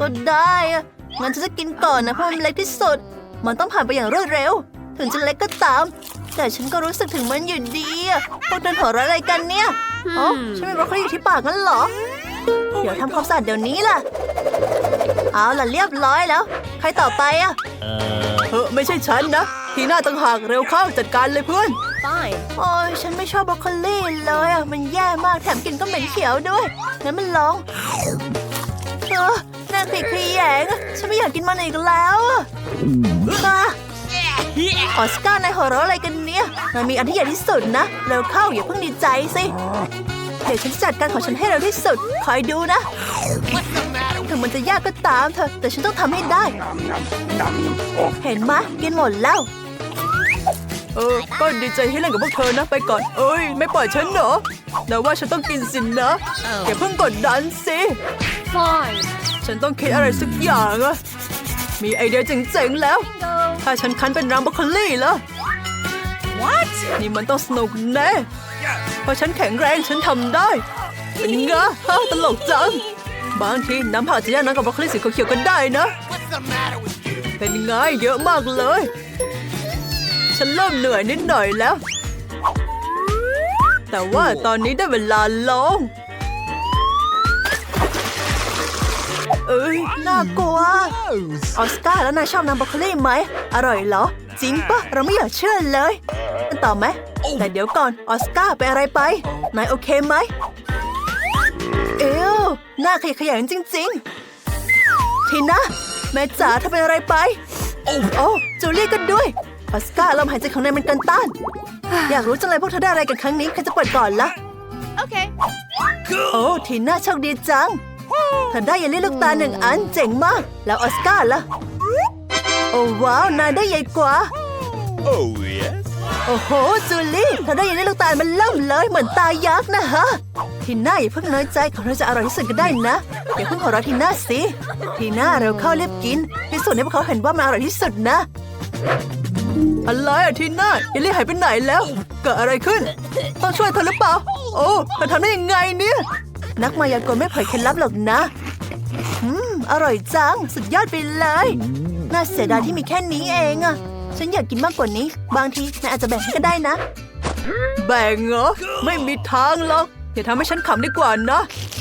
ก็ได้อะงั้นฉันจะกินก่อนนะเพราะมันเล็กที่สุด มันต้องผ่านไปอย่างรวดเร็ว ถึงจะเล็กก็ตาม แต่ฉันก็รู้สึกถึงมันอยู่ดีอะพวกเธอหัวเราะอะไรกันเนี่ยอ๋อฉันมีบรอกโคลีอยู่ที่ปากงั้นเหรอ เดี๋ยวทำความสะอาดเดี๋ยวนี้ล่ะ เอาล่ะเรียบร้อยแล้ว ใครต่อไปอะเออไม่ใช่ฉันนะ ทีหน้าต่างหากเร็วเข้าจัดการเลยเพื่อน Fine. โอ้ยฉันไม่ชอบบรอกโคลีเลยอะมันแย่มากแถมกลินก็เหม็นเขียวด้วย งั้นมันลองเออ น่าขลิกขยแยงอะฉันไม่อยากกินมันอีกแล้วอะอะออสการ์นายหัวเราะอะไรกันเนี่ยนายมีอันที่ใหญ่ที่สุดนะเร็วเข้าอย่าเพิ่งดีใจสิเดี๋ยวฉันจะจัดการของฉันให้เร็วที่สุด คอยดูนะ ถึงมันจะยากก็ตามเถอะแต่ฉันต้องทำให้ได้ เห็นไหมกินหมดแล้ว เออ ก็ดีใจที่เล่นกับพวกเธอนะ ไปก่อน เอ้ย ไม่ปล่อยฉันเหรอแต่ว่าฉันต้องกินสินนะอย่าเพิ่งกดดันสิ Fine. ฉันต้องคิดอะไรสักอย่างอะมีไอเดียเจ๋งๆแล้ว ถ้าฉันคั้นเป็นน้ำบรอกโคลี่แล้ว What นี่มันต้องสนุกแน่เพราะฉันแข็งแรงฉันทำได้ เป็นไงฮะตลกจัง บางทีน้ำผักจะย่างน้ำกับบรอกโคลี่สีเขียวๆก็ได้นะ เป็นไงเยอะมากเลย ฉันเริ่มเหนื่อยนิดหน่อยแล้ว แต่ว่าตอนนี้ได้เวลาลอง เอ้ยน่ากลัว ออสการ์แล้วนายชอบน้ำบรอกโคลีไหม อร่อยเหรอ จริงปะเราไม่อยากเชื่อเลยกันต่อไหม แต่เดี๋ยวก่อนออสการ์เป็นอะไรไป นายโอเคไหม เอวหน้าขยะแขยงจริง ๆ ทีนะ แม่จ๋าเธอเป็นอะไรไป โอ้จูเลียก็ด้วย ออสการ์ลมหายใจของนายมันเกินต้าน อยากรู้จังเลยพวกเธอได้อะไรกันครั้งนี้ใครจะเปิดก่อนล่ะ Okay. โอ้ ทีน่าโชคดีจัง เธอได้เยลลี่ลูกตาหนึ่งอันเจ๋งมาก แล้วออสการ์ล่ะ โอ้ว้าวนายได้ใหญ่กว่า Oh, yes. โอ้โหจูลี่เธอได้เยลลี่ลูกตาลมันเริ่มเลยเหมือนตายักษ์นะฮะ ทีน่าอย่าเพิ่งน้อยใจของเธอจะอร่อยที่สุดก็ได้นะอย่าเพิ่งหัวเราะทีน่าสิ ทีน่าเราเข้ารีบกินพิสูจน์ให้พวกเขาเห็นว่ามันอร่อยที่สุดนะอะไรอะทีน่าเยลลี่หายไปไหนแล้ว เกิดอะไรขึ้น ต้องช่วยเธอหรือเปล่า โอ้เธอทำได้ยังไงเนี่ย นักมายากลไม่เผยเคล็ดลับหรอกนะ อืม อร่อยจัง สุดยอดไปเลย น่าเสียดายที่มีแค่นี้เองอะฉันอยากกินมากกว่านี้ บางทีนายอาจจะแบ่งให้ก็ได้นะ แบ่งเหรอ ไม่มีทางหรอก อย่าทำให้ฉันขำดีกว่านะ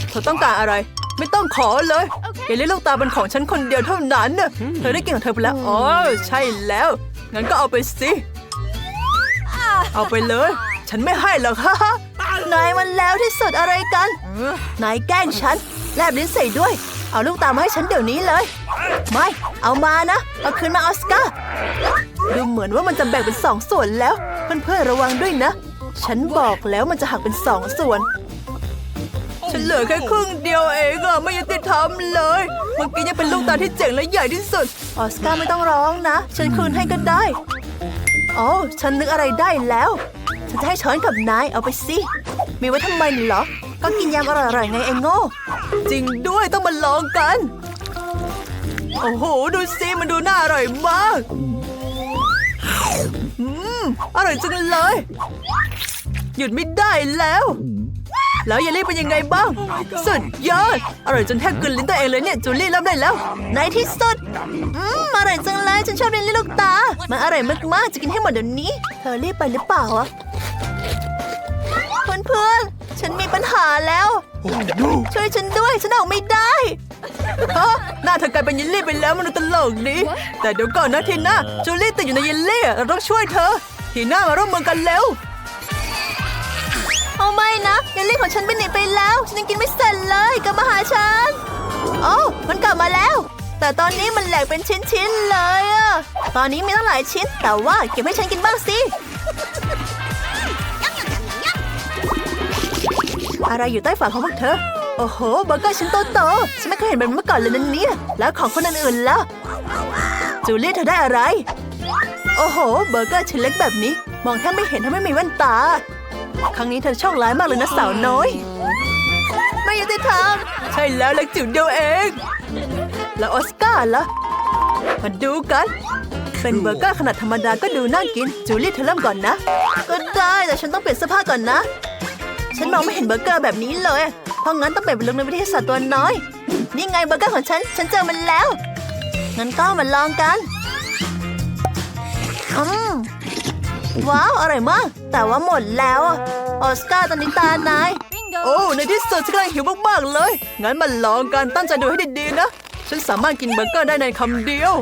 เธอต้องการอะไร ไม่ต้องขอเลยเยลลี่ลูกตาเป็นของฉันคนเดียวเท่านั้นนะเธอได้กินของเธอไปแล้ว อ๋อ ใช่แล้ว งั้นก็เอาไปสิ เอาไปเลย ฉันไม่ให้หรอกฮ่า นายมันแล้วที่สุดอะไรกัน นายแกล้งฉัน แลบลิ้นใส่ด้วย เอาลูกตามาให้ฉันเดี๋ยวนี้เลย ไม่ เอามานะ เอาคืนมาออสการ์ ดูเหมือนว่ามันจะแบ่งเป็นสองส่วนแล้ว เพื่อนๆระวังด้วยนะ ฉันบอกแล้วมันจะหักเป็นสองส่วน ฉันเหลือแค่ครึ่งเดียวเองอะไม่ยุติธรรมเลย เมื่อกี้ยังเป็นลูกตาที่เจ๋งและใหญ่ที่สุด ออสการ์ไม่ต้องร้องนะ ฉันคืนให้ก็ได้ โอ้ฉันนึกอะไรได้แล้ว ฉันจะให้ช้อนกับนายเอาไปสิ มีไว้ทำไมเหรอ ก็กินยำอร่อยๆไงไอ้โง่ จริงด้วยต้องมาลองกัน โอ้โห ดูสิมันดูน่าอร่อยมาก อืม อร่อยจังเลย หยุดไม่ได้แล้ว แล้วเยลลี่เป็นยังไงบ้าง สุดยอด อร่อยจนแทบกลืนลิ้นตัวเองเลยเนี่ย จูลี่เริ่มได้แล้ว ในที่สุด อืม อร่อยจังเลย ฉันชอบเรียนลิ้นลูกตา มันอร่อยมากๆ จะกินให้หมดเดี๋ยวนี้ เธอรีบไปหรือเปล่าอะเพื่อนๆ ฉันมีปัญหาแล้ว Oh, no. ช่วยฉันด้วย ฉันออกไม่ได้ฮะหน้าเธอกลายเป็นเยลลี่ไปแล้วมันดูตลกดีแต่เดี๋ยวก่อนนะทีน่าจูลี่ติดอยู่ในเยลลี่อะเราต้องช่วยเธอ ทีน่ามาร่วมมือกันเร็วเอา ไม่นะเยลลี่ของฉันไปไหนไปแล้ว ฉันยังกินไม่เสร็จเลยกลับมาหาฉันโอ้มันกลับมาแล้ว แต่ตอนนี้มันแหลกเป็นชิ้นๆเลยอะตอนนี้มีตั้งหลายชิ้น แต่ว่าเก็บให้ฉันกินบ้างสิอะไรอยู่ใต้ฝาของพวกเธอ โอ้โหเบอร์เกอร์ชิ้นโตๆฉันไม่เคยเห็นแบบนี้มาก่อนเลยนะเนี่ย แล้วของคนอื่นๆล่ะ จูเลียเธอได้อะไร โอ้โห เบอร์เกอร์ชิ้นเล็กแบบนี้ มองแทบไม่เห็นถ้าไม่มีแว่นตา ครั้งนี้เธอโชคร้ายมากเลยนะสาวน้อย ไม่ยุติธรรมใช่แล้วเล็กจิ๋วเดียวเอง แล้วออสการ์ล่ะ มาดูกัน เป็นเบอร์เกอร์ขนาดธรรมดาก็ดูน่ากิน จูเลียเธอเริ่มก่อนนะ ก็ได้แต่ฉันต้องเปลี่ยนเสื้อผ้าก่อนนะ ฉันมองไม่เห็นเบอร์เกอร์แบบนี้เลย เพราะงั้นต้องเปลี่ยนเป็นลุคในวิทยาศาสตร์ตัวน้อย นี่ไงเบอร์เกอร์ของฉัน ฉันเจอมันแล้ว งั้นก็มาลองกันอืม ว้าว อร่อยมาก แต่ว่าหมดแล้วอะออสการ์ตอนนี้ตานาย โอ้ ในที่สุดฉันกำลังหิวมากๆเลย งั้นมาลองกันตั้งใจดูให้ดีๆนะ ฉันสามารถกินเบอร์เกอร์ได้ในคำเดียว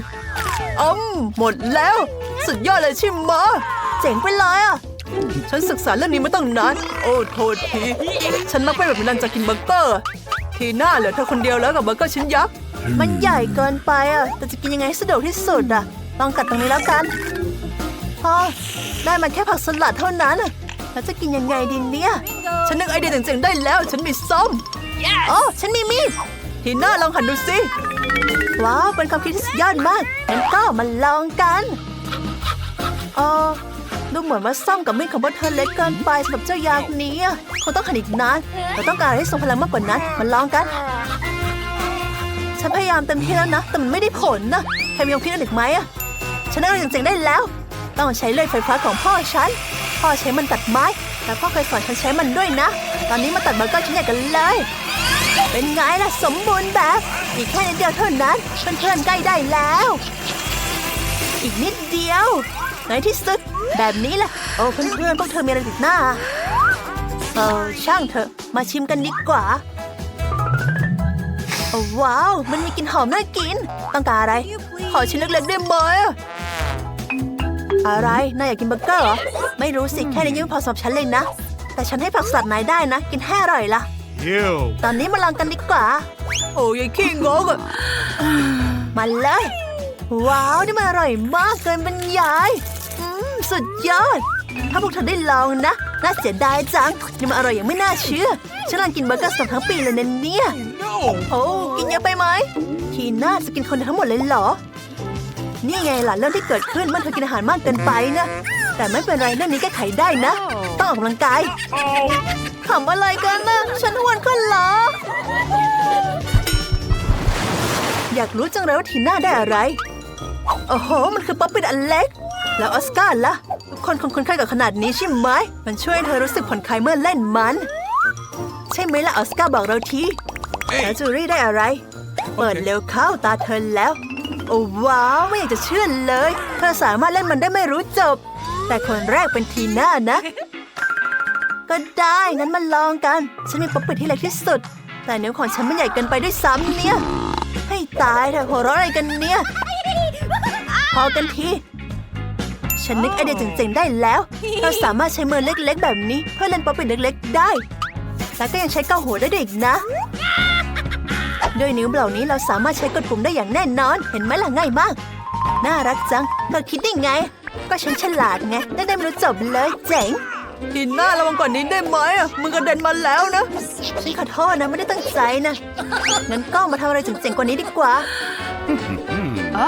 อืมหมดแล้ว สุดยอดเลยใช่ไหมะเจ๋งไปเลยอะ ฉันศึกษาเรื่องนี้มาตั้งนาน โอ้โทษที ฉันมักเป็นแบบนั้นจากกินเบอร์เกอร์ ทีหน้าเหลือเธอคนเดียวแล้วกับเบอร์เกอร์ชิ้นยักษ์ มันใหญ่เกินไปอะ แต่จะกินยังไงให้สะดวกที่สุดอะ ลองกัดตรงนี้แล้วกัน พอ ได้มาแค่ผักสลัดเท่านั้นอะแล้วจะกินยังไงดีเนี่ย ฉันนึกไอเดียเจ๋งๆได้แล้ว ฉันมีส้มโอ้ฉันมีมีดทีหน้าลองหันดูสิว้าวเป็นความคิดที่สุดยอดมากงั้นก็มาลองกันเออดูเหมือนว่าซ่อมกับมีดของพวกเธอเล็กเกินไปสำหรับเจ้ายางนี้อะคงต้องหันอีกนานเราต้องการอะไรที่ทรงพลังมากกว่านั้นมาลองกัน ฉันพยายามเต็มที่แล้วนะ แต่มันไม่ได้ผลนะใครมีความคิดอะไรอีกไหมอะฉันได้อะไรเจ๋งๆได้แล้ว ต้องใช้เลื่อยไฟฟ้าของพ่อฉัน พ่อใช้มันตัดไม้ แล้วพ่อเคยสอนฉันใช้มันด้วยนะ ตอนนี้มาตัดเบอร์เกอร์ชิ้นใหญ่กันเลย เป็นไงล่ะสมบูรณ์แบบ อีกแค่นิดเดียวเท่านั้นเพื่อนๆใกล้ได้แล้ว อีกนิดเดียวในที่สุดแบบนี้แหละ โอ้เพื่อนๆพวกเธอมีอะไรติดหน้า เออช่างเถอะ มาชิมกันดีกว่าว้าว มันมีกลิ่นหอมน่ากิน ต้องการอะไร ขอชิ้นเล็กๆได้ไหม อะอะไร นายอยากกินเบอร์เกอร์เหรอ ไม่รู้สิ แค่นี้ยังไม่พอสำหรับฉันเลยนะ แต่ฉันให้ผักสลัดนายได้นะ กินให้อร่อยละ Ew. ตอนนี้มาลองกันดีกว่า โอ้ยายขี้งกอะมาเลย ว้าว นี่มันอร่อยมากเกินบรรยายอืมสุดยอด ถ้าพวกเธอได้ลองนะ น่าเสียดายจัง นี่มันอร่อยอย่างไม่น่าเชื่อ ฉันกำลังกินเบอร์เกอร์สดทั้งปีเลยนะเนี่ย No. โอ้ กินเยอะไปไหม ทีน่าจะกินคนเดียวทั้งหมดเลยเหรอ นี่ไงล่ะเรื่องที่เกิดขึ้นเมื่อเธอกินอาหารมากเกินไปนะ แต่ไม่เป็นไรเรื่องนี้แก้ไขได้นะ ต้องออกกำลังกายขำอะไรกันนะฉันอ้วนขึ้นเหรอ อยากรู้จังเลยว่าทีน่าได้อะไร โอ้โห มันคือป๊อปปี้อันเล็ก แล้วออสการ์ล่ะ ทุกคนคงคุ้นเคยกับขนาดนี้ใช่ไหม มันช่วยให้เธอรู้สึกผ่อนคลายเมื่อเล่นมัน ใช่ไหมล่ะออสการ์บอกเราทีแล้วจูรี่ได้อะไร เปิดเร็วเข้าตาเธอแล้ว โอ้ว้าวไม่อยากจะเชื่อเลย เธอสามารถเล่นมันได้ไม่รู้จบ แต่คนแรกเป็นทีน่านะ ก็ได้งั้นมาลองกัน ฉันมีป๊อปปี้ที่เล็กที่สุด แต่นิ้วของฉันมันใหญ่เกินไปด้วยซ้ำเนี่ย ให้ตายเถอะหัวเราะอะไรกันเนี่ย พอกันที ฉันนึกไอเดียเจ๋งๆได้แล้ว เราสามารถใช้มือเล็กๆ แบบนี้ เพื่อเล่นป๊อปปี้เล็กๆ ได้ แล้วก็ยังใช้เกาหัวได้ด้วยอีกนะ ด้วยนิ้วเหล่านี้เราสามารถใช้กดปุ่มได้อย่างแน่นอน เห็นไหมล่ะง่ายมาก น่ารักจังเธอคิดได้ไง ก็ฉันฉลาดไงได้ได้ไม่รู้จบเลยเจ๋งทีหน้าระวังก่อนนี้ได้ไหมอะมึงกระเด็นมาแล้วนะฉันขอโทษนะไม่ได้ตั้งใจนะงั้นก็มาทำอะไรเจ๋งๆกว่านี้ดีกว่า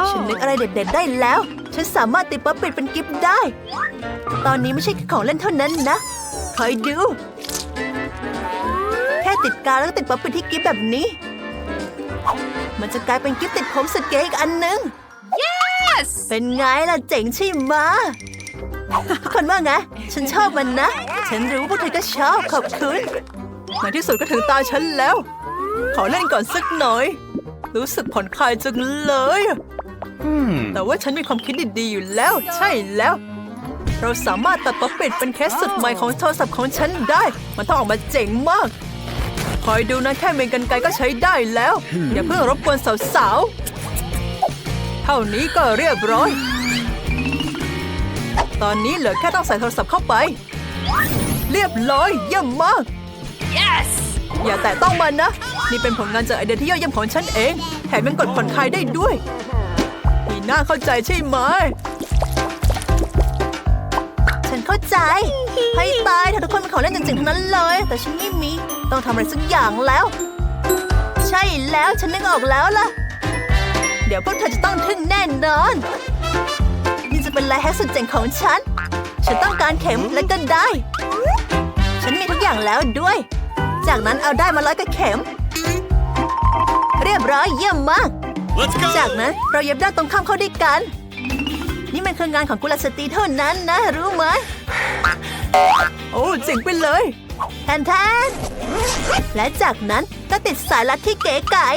ฉันนึกอะไรเด็ดๆได้แล้ว ฉันสามารถติดป๊อปปิดเป็นกิฟต์ได้ ตอนนี้ไม่ใช่แค่ของเล่นเท่านั้นนะคอยดู แค่ติดกาวแล้วก็ติดป๊อปปิดที่กิฟต์แบบนี้ มันจะกลายเป็นกิฟต์ติดผมสุดเก๋อีกอันหนึง yes เป็นไงล่ะเจ๋งใช่ไหมะทุกคนว่าไง ฉันชอบมันนะ ฉันรู้ว่าพวกเธอก็ชอบขอบคุณในที่สุดก็ถึงตาฉันแล้ว ขอเล่นก่อนสักหน่อย รู้สึกผ่อนคลายจังเลย Hmm. แต่ว่าฉันมีความคิดดีๆอยู่แล้ว ใช่แล้ว เราสามารถตัดป๊อปปิดเป็นเคสสุดใหม่ของโทรศัพท์ของฉันได้ มันต้องออกมาเจ๋งมากค อยดูนะแค่เมนกันไกลก็ใช้ได้แล้ว อย่าเพิ่งรบกวนสาวๆ เท่านี้ก็เรียบร้อย ตอนนี้เหลือแค่ต้องใส่โทรศัพท์เข้าไป เรียบร้อยเยี่ยมมากอย่าแตะต้องมันนะ นี่เป็นผลงานจากไอเดียที่ยอดเยี่ยมของฉันเอง แถมยังกดผ่อนคลายได้ด้วยนีน่าเข้าใจใช่ไหม ใจ ให้ตายเธอทุกคนเป็นของเล่นจริงๆทั้งนั้นเลย แต่ฉันไม่มี ต้องทำอะไรสักอย่างแล้ว ใช่แล้วฉันนึกออกแล้วล่ะ เดี๋ยวพวกเธอจะต้องทึ่งแน่นอน นี่จะเป็นลายแฮกสุดเจ๋งของฉัน ฉันต้องการเข็มและก็ได้ ฉันมีทุกอย่างแล้วด้วย จากนั้นเอาได้มาร้อยกับเข็ม เรียบร้อยเยี่ยมมาก Let's go. จากนั้นเราเย็บด้านตรงข้ามเข้าด้วยกัน นี่มันคืองานของกุลสตรีเท่านั้นนะ รู้ไหม โอ้เจ๋งไปเลยแทนแทนและจากนั้นก็ติดสายรัดที่เก๋ไก๋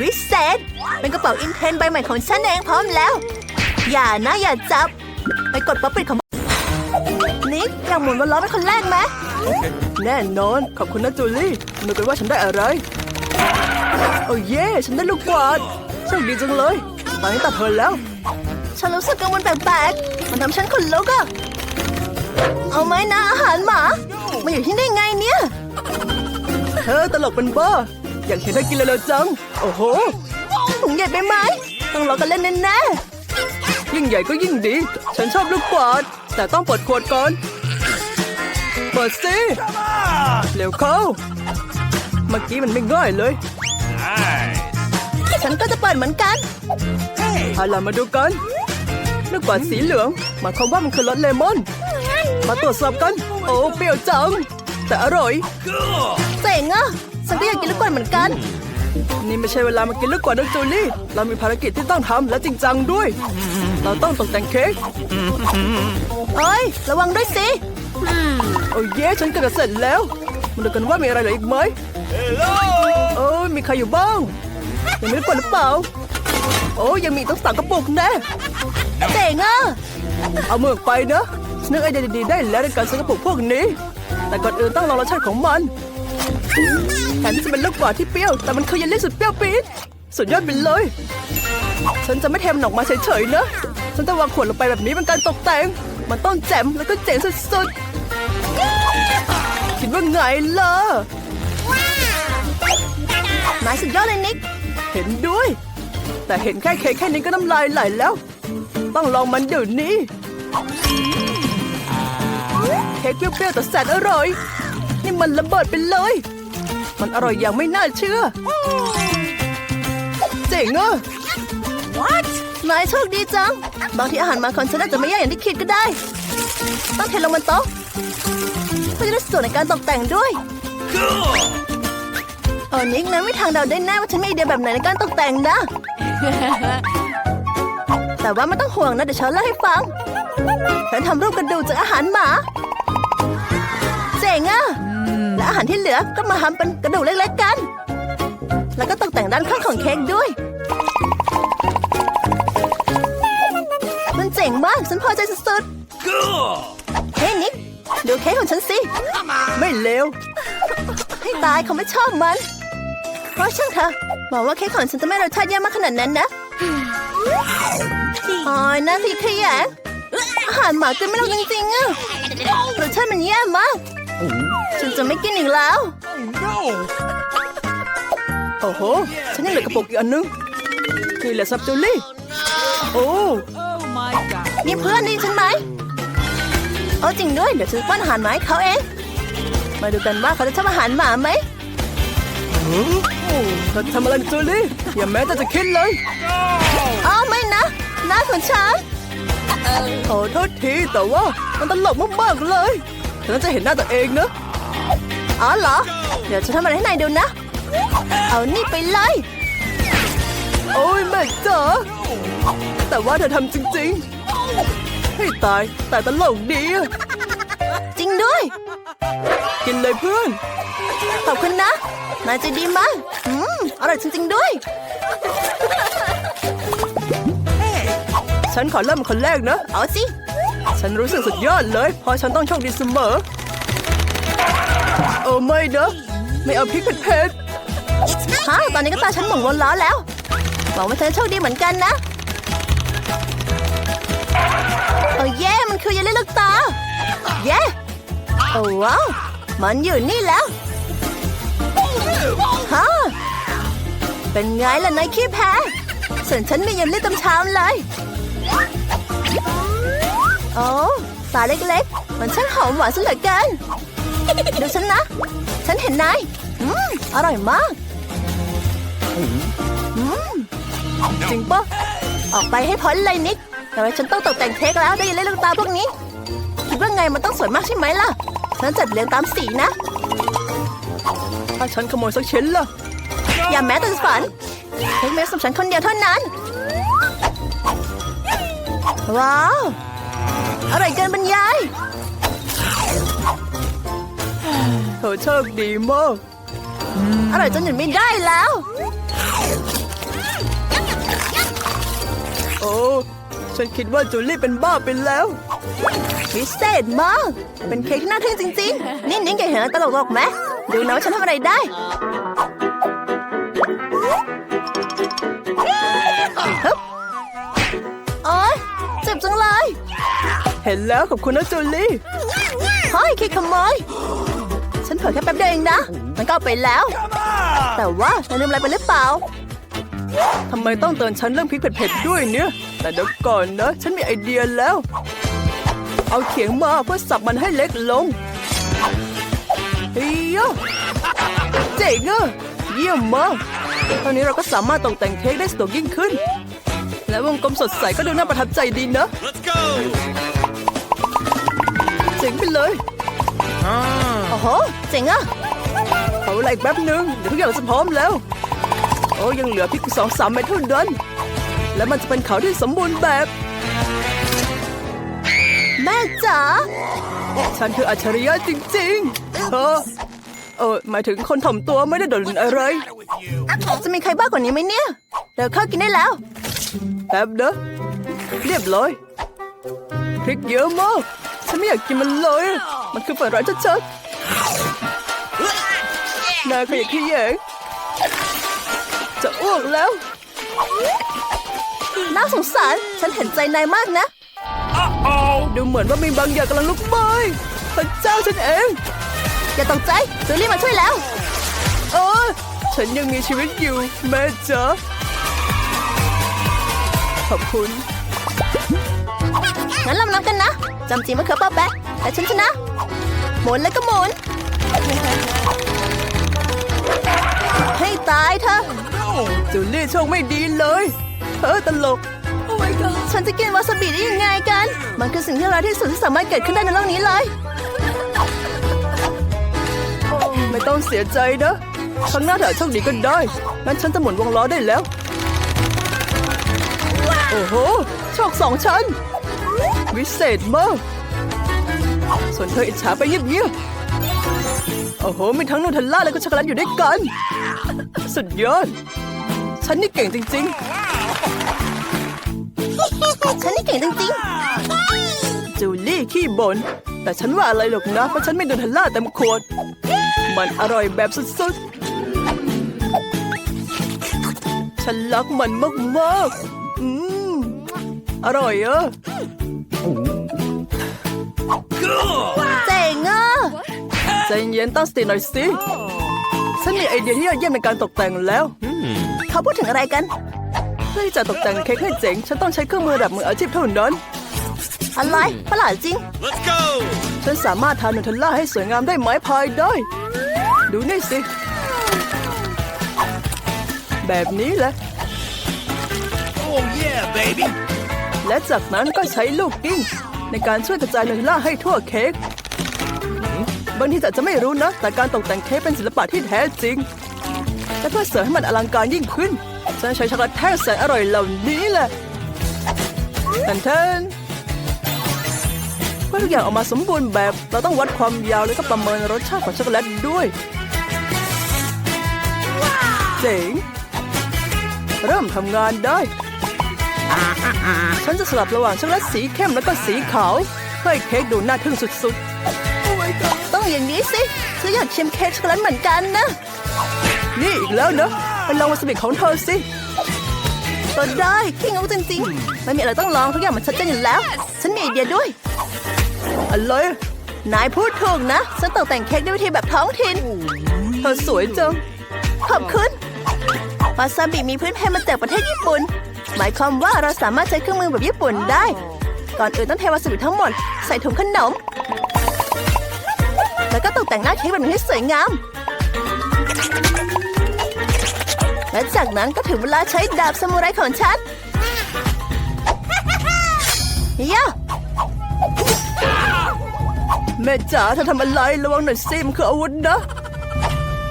วิเศษเป็นกระเป๋าอินเทนใบใหม่ของฉันเองพร้อมแล้ว อย่านะอย่าจับ ไปกดป๊อปปิดของนิกอยากหมุนวนล้อเป็นคนแรกไหมแน่นอน ขอบคุณนะจูลี่นึกกันว่าฉันได้อะไร โอ้เย่ฉันได้ลูกกวาดโชคดีจังเลย ตอนนี้ตัดเธอแล้ว ฉันรู้สึกกังวลแปลกๆมันทำฉันขนลุกอะ เอาไหมนะอาหารหมา มาอยู่ที่นี่ไงเนี่ย เธอตลกเป็นบ้าอยากเห็นเธอกินเร็วๆจัง โอ้โหถุงใหญ่ไปไหมต้องรอกันเล่นแน่ยิ่งใหญ่ก็ยิ่งดี ฉันชอบลูกกวาด แต่ต้องเปิดขวดก่อน เปิดสิเร็วเข้า เมื่อกี้มันไม่ง่ายเลย Nice. ๆฉันก็จะเปิดเหมือนกันเอาล่ะมาดูกันลูกกวาดสีเหลืองหมายความว่ามันคือรสเลมอน มาตรวจสอบกัน โอ้เปรี้ยวจัง แต่อร่อย เจ๋งอะฉันก็อยากกินลูกกวาดเหมือนกัน นี่ไม่ใช่เวลามากินลูกกวาดนะจูลี่ เรามีภารกิจที่ต้องทำและจริงจังด้วย เราต้องตกแต่งเค้กเอ้ย ระวังด้วยสิโอ้เย้ฉันเกือบจะเสร็จแล้ว มาดูกันว่ามีอะไรเหลืออีกไหมเอ้ยมีใครอยู่บ้าง ยังไม่ได้เปิดหรือเปล่า โอ้ยังมีต้องสามกระปุกแน่เจ๋งอะเอาเมือกไปนะ นนึกไอเดียดีๆได้แล้วในการซื้อกระปุกพวกนี้ แต่ก่อนอื่นต้องลองรสชาติของมันแทนที่จะเป็นลูกกวาดที่เปรี้ยว แต่มันคือเยลลี่สุดเปรี้ยวปี๊ดสุดยอดไปเลย ฉันจะไม่เทมันออกมาเฉยๆนะ ฉันจะวางขวดลงไปแบบนี้เป็นการตกแต่ง มันต้องแจ่มแล้วก็เจ๋งสุดๆ คิดว่าไงล่ะนายสุดยอดเลยนิก เห็นด้วย แต่เห็นแค่เค้กแค่นี้ก็น้ำลายไหลแล้ว ต้องลองมันเดี๋ยวนี้เค้กเปรี้ยวๆแต่แสนอร่อย นี่มันระเบิดไปเลย มันอร่อยอย่างไม่น่าเชื่อ เจ๋งอะนายโชคดีจัง บางทีอาหารมาของฉันอาจจะไม่แย่อย่างที่คิดก็ได้ ต้องเทลงบนโต๊ะเพื่อจะได้ส่วนในการตกแต่งด้วย Cool. เออนิกนะไม่ทางเดาได้แน่ว่าฉันมีไอเดียแบบไหนในการตกแต่งนะ แต่ว่าไม่ต้องห่วงนะเดี๋ยวฉันเล่าให้ฟังฉันทำรูปกระดูกจากอาหารหมา เจ๋งอะและอาหารที่เหลือก็มาทำเป็นกระดูกเล็กๆกัน แล้วก็ตกแต่งด้านข้างของเค้กด้วย มันเจ๋งมาก ฉันพอใจสุด Cool. ๆเฮ้ยนิกดูเค้กของฉันสิ ไม่เลว ให้ตายเขาไม่ชอบมัน เพราะช่างเถอะบอกว่าเค้กของฉันจะไม่รสชาติแย่มากขนาดนั้นนะอ๋อยน่าขยะแขยงอาหารหมากินไม่ลงจริงๆอะรสชาติมันแย่มาก ฉันจะไม่กินอีกแล้ว No. โอ้โห ฉันยังเหลือกระปุกอีกอันนึงคือแหละซับจูลี่ โอ้นี่เพื่อนได้ยินฉันไหมโอ้จริงด้วย เดี๋ยวฉันป้อนอาหารหมาให้เขาเอง มาดูกันว่าเขาจะชอบอาหารหมาไหมเธอทำอะไรจูลี่ อย่าแม้แต่จะคิดเลยอ๋อไม่นะหน้าของฉันขอโทษทีแต่ว่ามันตลกมากๆเลย ฉันจะเห็นหน้าตัวเองนะอ๋อเหรอ เดี๋ยวฉันทำอะไรให้นายดูนะ เอานี่ไปเลย โอ้ยแม่จ๋าแต่ว่าเธอทำจริงๆ ให้ตายแต่ตลกดีอะจริงด้วย กินเลยเพื่อน ขอบคุณนะ นายใจดีมากอืมอร่อยจริงๆด้วย ฉันขอเริ่มเป็นคนแรกนะ เอาสิ ฉันรู้สึกสุดยอดเลย เพราะฉันต้องโชคดีเสมอ โอ้ไม่นะไม่เอาพริกเผ็ดฮะตอนนี้ก็ตาฉันหมุนวนล้อแล้วหวังว่าเธอโชคดีเหมือนกันนะโอ้เย่มันคือเยลลี่ลูกตา เย่โอ้ว้าวมันอยู่นี่แล้วฮะเป็นไงล่ะนายขี้แพ้ส่วนฉันมีเยลลี่ต็มชามเลย โอ้ตาเล็กๆ มันช่างหอมหวานซะเหลือเกิน ดูฉันนะ ฉันเห็นนายอืม อร่อยมากๆจริงปะออกไปให้พ้นเลยนิก แต่ว่าฉันต้องตกแต่งเค้กแล้วได้ยินเล่นลูกตาพวกนี้ คิดว่าไงมันต้องสวยมากใช่ไหมล่ะ ฉันจัดเรียงตามสีนะ ถ้าฉันขโมยสักชิ้นล่ะ อย่าแม้แต่ฝันเค้กเมสสำหรับฉันคนเดียวเท่านั้น ว้าว อร่อยเกินบรรยายธอโชคดีมากอร่อยจนหยุดไม่ได้แล้ว โอ้ ฉันคิดว่าจูลี่เป็นบ้าไปแล้วพิเศษมาก เป็นเค้กที่น่าทึ่งจริง ๆ นี่นิ้งแกเห็นอะไรตลกๆไหมดูนะว่าฉันทำอะไรได้ เห็นแล้วขอบคุณนะจูลี่เฮ้ยคิดขโมยฉันเผลอแค่แป๊บเดียวเองนะ มันก็เอาไปแล้ว แต่ว่าฉันลืมอะไรไปหรือเปล่าทำไมต้องเตือนฉันเรื่องพริกเผ็ดๆด้วยเนี่ย แต่เดี๋ยวก่อนนะ ฉันมีไอเดียแล้ว เอาเขียงมาเพื่อสับมันให้เล็กลงเฮียเจ๋งอะเยี่ยมมากตอนนี้เราก็สามารถตกแต่งเค้กได้สะดวกยิ่งขึ้น และวงกลมสดใสก็ดูน่าประทับใจดีนะ Let's go. เจ๋งไปเลยโอ้โหเจ๋งอะขอเวลาอีกแป๊บนึงเดี๋ยวทุกอย่างจะพร้อมแล้ว โอ้ยังเหลือพริกสองสามเม็ดเท่านั้นและมันจะเป็นเขาวที่สมบูรณ์แบบ แม่จ๋าฉันคืออัจฉริยะจริงๆเออเออหมายถึงคนถ่อมตัวไม่ได้โดดเด่นอะไร จะมีใครบ้ากว่านี้ไหมเนี่ยเดี๋ยวเข้ากินได้แล้วแป๊บเด้อเรียบร้อยพริกเยอะมาก ฉันไม่อยากกินมันเลย มันคือฝันร้ายชัดๆนายขยักขยแยงจะอ้วกแล้ว น่าสงสาร ฉันเห็นใจนายมากนะ Uh-oh. ดูเหมือนว่ามีบางอย่างกำลังลุกไหม้พระเจ้าฉันเอง อย่าตกใจจูลี่มาช่วยแล้ว เออ ฉันยังมีชีวิตอยู่ แม่จ๋าขอบคุณ งั้นเรามานับกันนะจำจีมะเขือเปาแปะแต่ฉันชนะ หมุนแล้วก็หมุน ให้ตายเถอะจูลี่โชคไม่ดีเลยเธอตลก ฉันจะกินวาซาบิได้ยังไงกัน มันคือสิ่งที่ร้ายที่สุดที่สามารถเกิดขึ้นได้ในโลกนี้เลย ไม่ต้องเสียใจนะครั้งหน้าเธออาจโชคดีก็ได้ งั้นฉันจะหมุนวงล้อได้แล้ว โอ้โห โชคสองชั้น วิเศษมาก ส่วนเธออิจฉาไปเงียบๆ โอ้โห มีทั้งนูเทลล่าและก็ช็อกโกแลตอยู่ด้วยกัน สุดยอด ฉันนี่เก่งจริงฉันนี่เก่งจริงๆ จูลี่ขี้บ่น แต่ฉันว่าอะไรหรอกนะ เพราะฉันไม่นูเทลล่าเต็มขวด มันอร่อยแบบสุดๆ ฉันรักมันมากๆ อืม อร่อยอะ Cool. ๆ เจ๋งอะใจเย็นตั้งสติหน่อยสิฉันมีไอเดียที่ยอดเยี่ยมในการตกแต่งแล้ว เขาพูดถึงอะไรกัน เพื่อที่จะตกแต่งเค้กให้เจ๋ง ฉันต้องใช้เครื่องมือระดับมืออาชีพเท่านั้น อะไรประหลาดจริง Let's go. ฉันสามารถทานูเทลล่าให้สวยงามได้ไม้พายได้ ดูนี่สิ แบบนี้แหละ Oh yeah, baby. และจากนั้นก็ใช้ลูกกิ้ง ในการช่วยกระจายนูเทลล่าให้ทั่วเค้กบางทีอาจจะไม่รู้นะ แต่การตกแต่งเค้กเป็นศิลปะที่แท้จริง และเพื่อเสริมให้มันอลังการยิ่งขึ้นฉันใช้ช็อกโกแลตแท่งแสนอร่อยเหล่านี้แหละแทนแทนเพื่อทุกอย่างออกมาสมบูรณ์แบบ เราต้องวัดความยาวและก็ประเมินรสชาติของช็อกโกแลตด้วยเจ๋งเริ่มทำงานได้ ฉันจะสลับระหว่างช็อกโกแลตสีเข้มและก็สีขาวเพื่อให้เค้กดูน่าทึ่งสุดๆ ต้องอย่างนี้สิฉันอยากชิมเค้กช็อกโกแลตเหมือนกันนะ นี่อีกแล้วนะไปลองวาซาบิของเธอสิก็ได้ขี้งกจริงๆ ไม่มีอะไรต้องลองทุกอย่างมันชัดเจนอยู่แล้ว ฉันมีไอเดียด้วยอะไรนายพูดถูกนะ ฉันตกแต่งเค้กด้วยวิธีแบบท้องถิ่นเธอสวยจังขอบคุณวาซาบิมีพื้นเพมาจากประเทศญี่ปุ่น หมายความว่าเราสามารถใช้เครื่องมือแบบญี่ปุ่นได้ ก่อนอื่นต้องเทวาซาบิทั้งหมด ใส่ถุงขนม แล้วก็ตกแต่งหน้าเค้กแบบนี้ให้สวยงาม และจากนั้นก็ถึงเวลาใช้ดาบซามูไรของฉันย่าแม่จ๋าเธอทำอะไรระวังหน่อยสิมันคืออาวุธนะ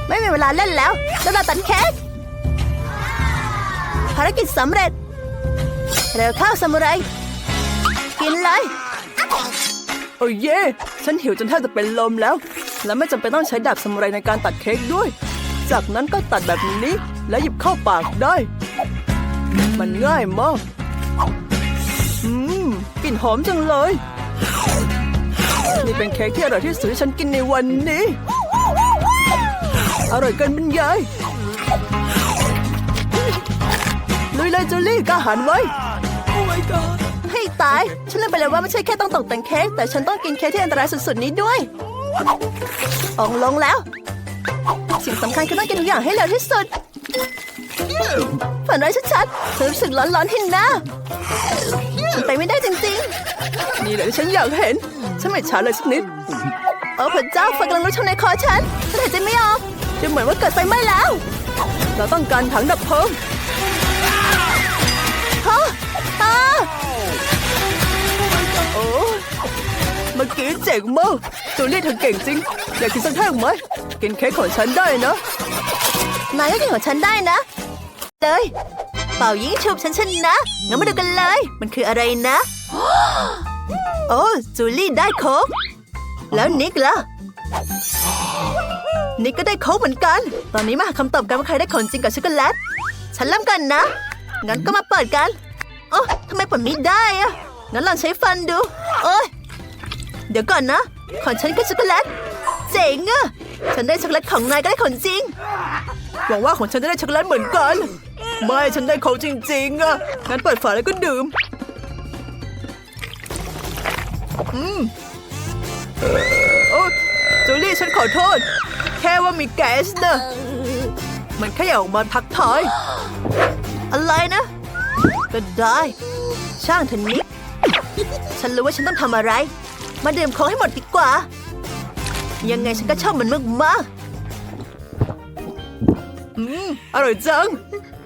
ไม่มีเวลาเล่นแล้วเวลาตัดเค้กภารกิจสำเร็จ เร็วเข้าซามูไร กินเลย โอ้เย่ฉันหิวจนแทบจะเป็นลมแล้ว และไม่จำเป็นต้องใช้ดาบสมุไรในการตัดเค้กด้วย จากนั้นก็ตัดแบบนี้และหยิบเข้าปากได้ มันง่ายมากอืมกลิ่นหอมจังเลย นี่เป็นเค้กที่อร่อยที่สุดที่ฉันกินในวันนี้ อร่อยเกินบรรยายลุยเลยจูลี่กล้าหันไว้ ให้ตาย ฉันลืมไปเลยว่าไม่ใช่แค่ต้องตกแต่งเค้กแต่ฉันต้องกินเค้กที่อันตรายสุดๆนี้ด้วยองลงแล้ว สิ่งสำคัญคือต้องกินทุกอย่างให้เร็วที่สุดฝันร้ายชัดๆฉันรู้สึกร้อนๆที่หน้ามันไปไม่ได้จริงๆ นี่แหละที่ฉันอยากเห็น ฉันไม่ช้าเลยสักนิดโอ้พระเจ้าไฟกำลังลุกช่องในคอฉันฉันหายใจไม่ออกดูเหมือนว่าเกิดไฟไหม้แล้ว เราต้องการถังดับเพลิง เมื่อกี้เจ๋งมากจูลี่เธอเก่งจริง อยากกินสักแท่งไหม กินเค้กของฉันได้นะนายก็กินของฉันได้นะ เลย เป่ายิงฉุบฉันชนะ งั้นมาดูกันเลย มันคืออะไรนะ โอ้ จูลี่ได้โค้กแล้วนิกล่ะ นิกก็ได้โค้กเหมือนกัน ตอนนี้มาหาคำตอบกันว่าใครได้ของจริงกับช็อกโกแลต ฉันเริ่มกันนะ งั้นก็มาเปิดกันโอ้ทำไมเปิดไม่ได้อะงั้นลองใช้ฟันดูโอ้ย เดี๋ยวก่อนนะ ของฉันก็ช็อกโกแลต เจ๋งอะฉันได้ช็อกโกแลตของนายก็ได้ของจริง หวังว่าของฉันจะได้ช็อกโกแลตเหมือนกัน ไม่ฉันได้ของจริง ๆอะงั้นเปิดฝาแล้วก็ดื่ม อืมโอ้จูลี่ฉันขอโทษ แค่ว่ามีแก๊สนะมันแค่อยากออกมาทักทาย อะไรนะ ก็ได้ ช่างเถอะนิก ฉันรู้ว่าฉันต้องทำอะไร มาดื่มของให้หมดดีกว่า ยังไงฉันก็ชอบมันมากอืมอร่อยจัง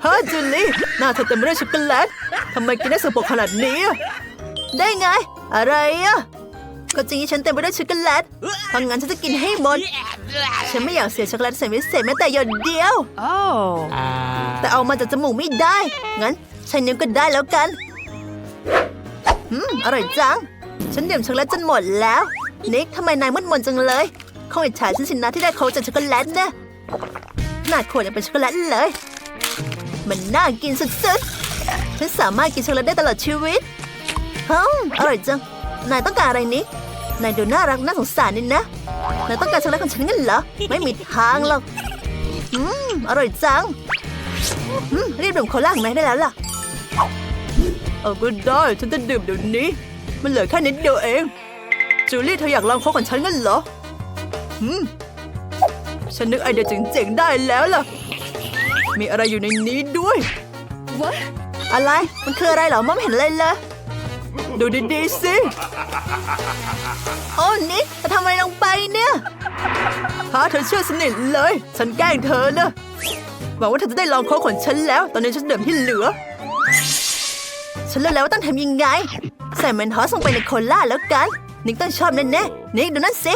ฮะจูลี่หน้าเธอเต็มไปด้วยช็อกโกแลตทำไมกินได้สกปรกขนาดนี้ ได้ไง อะไรอะก็จริงฉันเต็มไปด้วยช็อกโกแลตเพรางั้นฉันจะกินให้หมด ฉันไม่อยากเสียช็อกโกแลตใส่พิเศษแม้แต่หยดเดียวอแต่เอามาจากจมูกไม่ได้ งั้นใช้นิ้วก็ได้แล้วกันอืมอร่อยจัง ฉันดื่มช็อกโกแลตจนหมดแล้ว นิกทำไมนายมืดมนจังเลยคงอิจฉาฉันสินะที่ได้โค้กจากช็อกโกแลตนะขนาดขวดยังเป็นช็อกโกแลตเลย มันน่ากินสุดๆ ฉันสามารถกินช็อกโกแลตได้ตลอดชีวิตฮึมอร่อยจัง นายต้องการอะไรนิกนายดูน่ารักน่าสงสารนี่นะ นายต้องการช็อกโกแลตของฉันงั้นเหรอ ไม่มีทางหรอก อืม อร่อยจัง อืม รีบดื่มโคลาของนายได้แล้วล่ะ เอาก็ได้ ฉันจะดื่มเดี๋ยวนี้ มันเหลือแค่นิดเดียวเอง จูลี่เธออยากลองโค้กของฉันงั้นเหรออืมฉันนึกไอเดียเจ๋งๆได้แล้วล่ะ มีอะไรอยู่ในนี้ด้วยอะไร มันคืออะไรเหรอมองไม่เห็นเลยเลยดูดีๆสิโอ้นิกจะทำอะไรลงไปเนี่ยฮะเธอเชื่อสนิทเลย ฉันแกล้งเธอนะหวังว่าเธอจะได้ลองโค้กของฉันแล้ว ตอนนี้ฉันดื่มที่เหลือ ฉันรู้แล้วว่าต้องทำยังไง ใส่เมนทอสลงไปในโคลาแล้วกัน นิกต้องชอบแน่ๆนิกดูนั่นสิ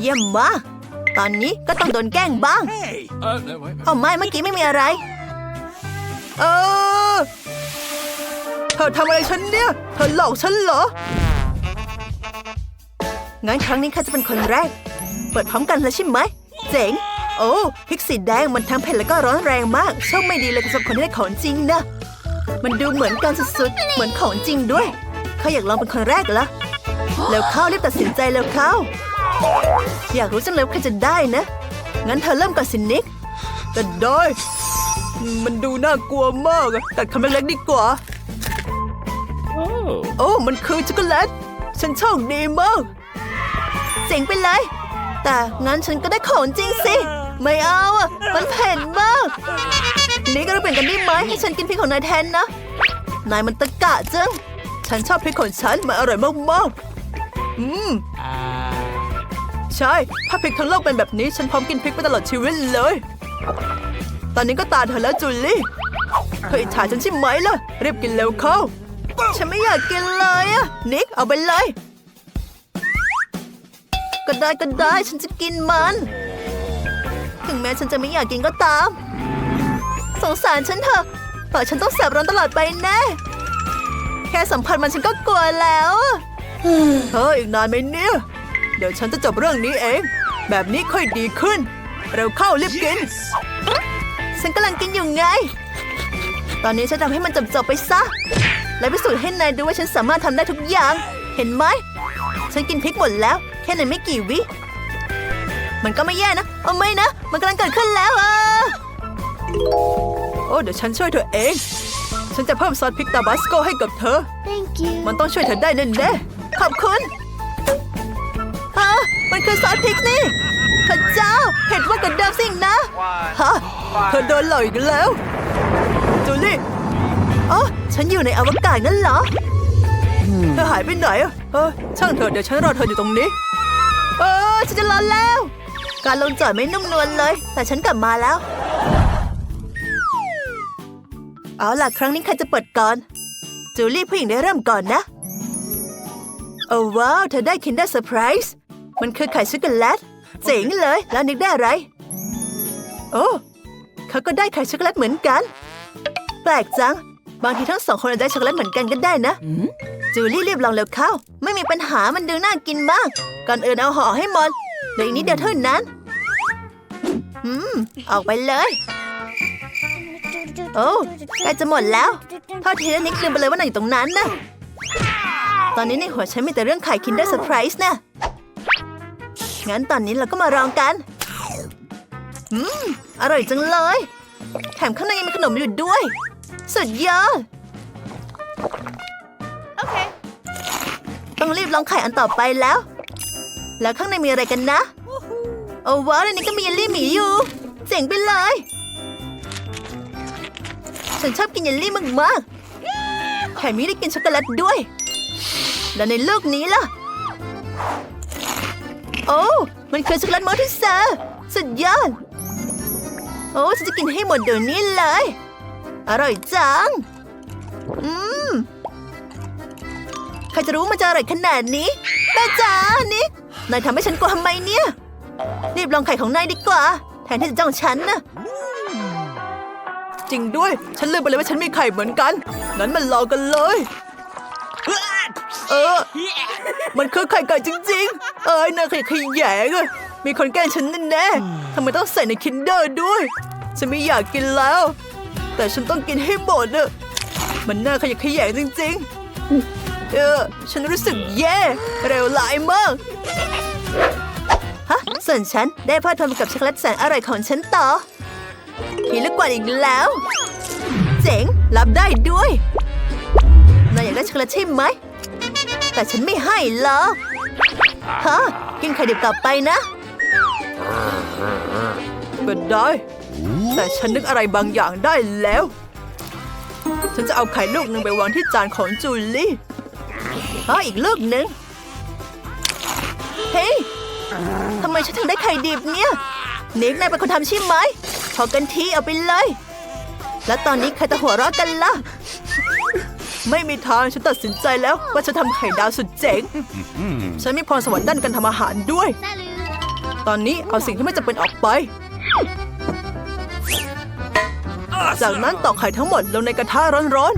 เยี่ยมมาก ตอนนี้ก็ต้องโดนแกล้งบ้าง Hey! Uh, no, wait. เอาไม่เมื่อกี้ไม่มีอะไร เออ เธอทำอะไรฉันเนี่ย เธอหลอกฉันเหรอ งั้นครั้งนี้ข้าจะเป็นคนแรก เปิดพร้อมกันเลยใช่ไหม เจ๋ง โอ้พริกสีแดงมันทั้งเผ็ดแล้วก็ร้อนแรงมากโชคไม่ดีเลยสำหรับคนที่ได้ของจริงนะ มันดูเหมือนกันสุดๆ เหมือนของจริงด้วย เขาอยากลองเป็นคนแรกเหรอ แล้วเข้ารีบตัดสินใจแล้วเข้า อยากรู้จังเลยว่าใครจะได้นะ งั้นเธอเริ่มก่อนสินิกแต่ได้ มันดูน่ากลัวมากอะตัดคำเล็กๆดีกว่า Oh. โอ้ มันคือช็อกโกแลต ฉันโชคดีมากเจ๋งไปเลย แต่งั้นฉันก็ได้ของจริงสิ ไม่เอาอะ มันเผ็ดมาก นี่ก็เราเปลี่ยนกันได้ไหมให้ฉันกินพริกของนายแทนนะ นายมันตะกะจัง ฉันชอบพริกของฉันมันอร่อยมากๆอืมใช่ ถ้าพริกทั้งโลกเป็นแบบนี้ฉันพร้อมกินพริกไปตลอดชีวิตเลย ตอนนี้ก็ตาเธอแล้วจูลี่ เธออิจฉาฉันใช่ไหมล่ะรีบกินเร็วเข้า ฉันไม่อยากกินเลยอะนิกเอาไปเลย ก็ได้ก็ได้ฉันจะกินมัน ถึงแม้ฉันจะไม่อยากกินก็ตาม สงสารฉันเถอะปากฉันต้องแสบร้อนตลอดไปแน่แค่สัมผัสมันฉันก็กลัวแล้วอะเธออีกนานไหมเนี่ย เดี๋ยวฉันจะจบเรื่องนี้เอง แบบนี้ค่อยดีขึ้น เร็วเข้ารีบกิน ฉันกำลังกินอยู่ไง ตอนนี้ฉันทำให้มันจบจบๆไปซะ และพิสูจน์ให้นายดูว่าฉันสามารถทำได้ทุกอย่าง เห็นไหม ฉันกินพริกหมดแล้ว แค่ในไม่กี่วิ มันก็ไม่แย่นะ เอาไม่นะ มันกำลังเกิดขึ้นแล้วอะ โอ้เดี๋ยวฉันช่วยเธอเอง ฉันจะเพิ่มซอสพริกตาบาสโกให้กับเธอ thank you มันต้องช่วยเธอได้แน่ๆขอบคุณฮะมันคือซอสพริกนี่พระเจ้าเห็นว่ากับเดิมสิ่งนะฮะเธอโดนหลอกอีกแล้ว จูลี่อ๋อฉันอยู่ในอวกาศงั้นเหรอเธอหายไปไหนอะเออช่างเถอะเดี๋ยวฉันรอเธออยู่ตรงนี้ เออฉันจะรอนแล้ว การลงจอดไม่นุ่มนวลเลย แต่ฉันกลับมาแล้ว เอาล่ะ ครั้งนี้ใครจะเปิดก่อน จูลี่ผู้หญิงได้เริ่มก่อนนะ โอ้ว้าว เธอได้คินได้เซอร์ไพรส์มันคือไข่ช็อกโกแลต เจ๋งเลย แล้วนิกได้อะไร โอ้เขาก็ได้ไข่ช็อกโกแลตเหมือนกัน แปลกจัง บางทีทั้งสองคนอาจจะได้ช็อกโกแลตเหมือนกันก็ได้นะ จูลี่รีบลองเร็วเข้า ไม่มีปัญหามันดูน่ากินมาก ก่อนอื่นเอาห่อให้หมดเหลืออีกนิดเดียวเท่านั้นอืมออกไปเลย โอ้ใกล้จะหมดแล้วโทอดทีแล้วนิกลืมไปเลยว่านายอยู่ตรงนั้นนะ ตอนนี้ในหัวฉันมีแต่เรื่องไข่คินได้เซอร์ไพรส์นะ งั้นตอนนี้เราก็มาลองกัน อืม อร่อยจังเลย แถมข้างในยังมีขนมอยู่ด้วย สุดยอดต้องรีบลองไข่อันต่อไปแล้ว แล้วข้างในมีอะไรกันนะ โอ้ว้าวในนี้ก็มีเยลลี่หมีอยู่ เจ๋งไปเลย ฉันชอบกินเยลลี่มากๆแถมมีได้กินช็อกโกแลตด้วย แล้วในลูกนี้ล่ะ โอ้มันคือช็อกโกแลตมอลทิเซอร์สุดยอด โอ้ฉันจะกินให้หมดเดี๋ยวนี้เลย อร่อยจัง อืมใครจะรู้ว่ามันจะอร่อยขนาดนี้แม่จ๋านิกนายทำให้ฉันกลัวทำไมเนี่ยรีบลองไข่ของนายดีกว่า แทนที่จะจ้องฉันนะ จริงด้วย ฉันลืมไปเลยว่าฉันมีไข่เหมือนกันงั้นมันรอกันเลย เออ มันคือไข่ไก่จริง ๆ เอ้ยน่าขยะแขยงอะมีคนแกล้งฉันแน่ๆทำไมต้องใส่ในคินเดอร์ด้วย ฉันไม่อยากกินแล้ว แต่ฉันต้องกินให้หมดเนอะมันน่าขยะแขยงจริง ๆ เออ ฉันรู้สึกแย่เร็วร้ายมากฮะส่วนฉันได้พลิดเพลินกับช็อกโกแลตแสนอร่อยของฉันต่อ มีลูกกวาดอีกแล้ว เจ๋ง รับได้ด้วยนายอยากได้ช็อกโกแลตใช่ไหม แต่ฉันไม่ให้หรอกฮะกินไข่ดิบต่อไปนะก็นได้ แต่ฉันนึกอะไรบางอย่างได้แล้ว ฉันจะเอาไข่ลูกหนึ่งไปวางที่จานของจูลี่อ๋ออีกลูกหนึ่งเฮ้ยทำไมฉันถึงได้ไข่ดิบเนี่ยนิกนายเป็นคนทำใช่ไหม พอกันทีเอาไปเลย แล้วตอนนี้ใครจะหัวเราะกันล่ะ ไม่มีทางฉันตัดสินใจแล้วว่าจะทำไข่ดาวสุดเจ๋ง ฉันมีพรสวรรค์ด้านการทำอาหารด้วย ตอนนี้เอาสิ่งที่ไม่จำเป็นออกไป จากนั้นตอกไข่ทั้งหมดลงในกระทะร้อน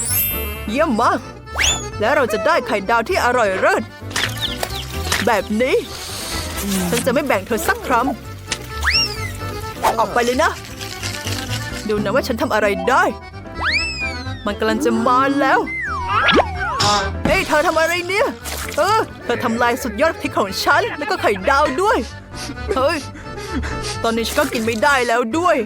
ๆ เยี่ยมมาก แล้วเราจะได้ไข่ดาวที่อร่อยเลิศแบบนี้ ฉันจะไม่แบ่งเธอสักคำ ออกไปเลยนะ ดูนะว่าฉันทำอะไรได้ มันกำลังจะมาแล้ว เฮ้ยเธอทำอะไรเนี่ย เออ เธอทำลายสุดยอดพริกของฉัน แล้วก็ไข่ดาวด้วย เฮ้ย ตอนนี้ฉันก็กินไม่ได้แล้วด้วย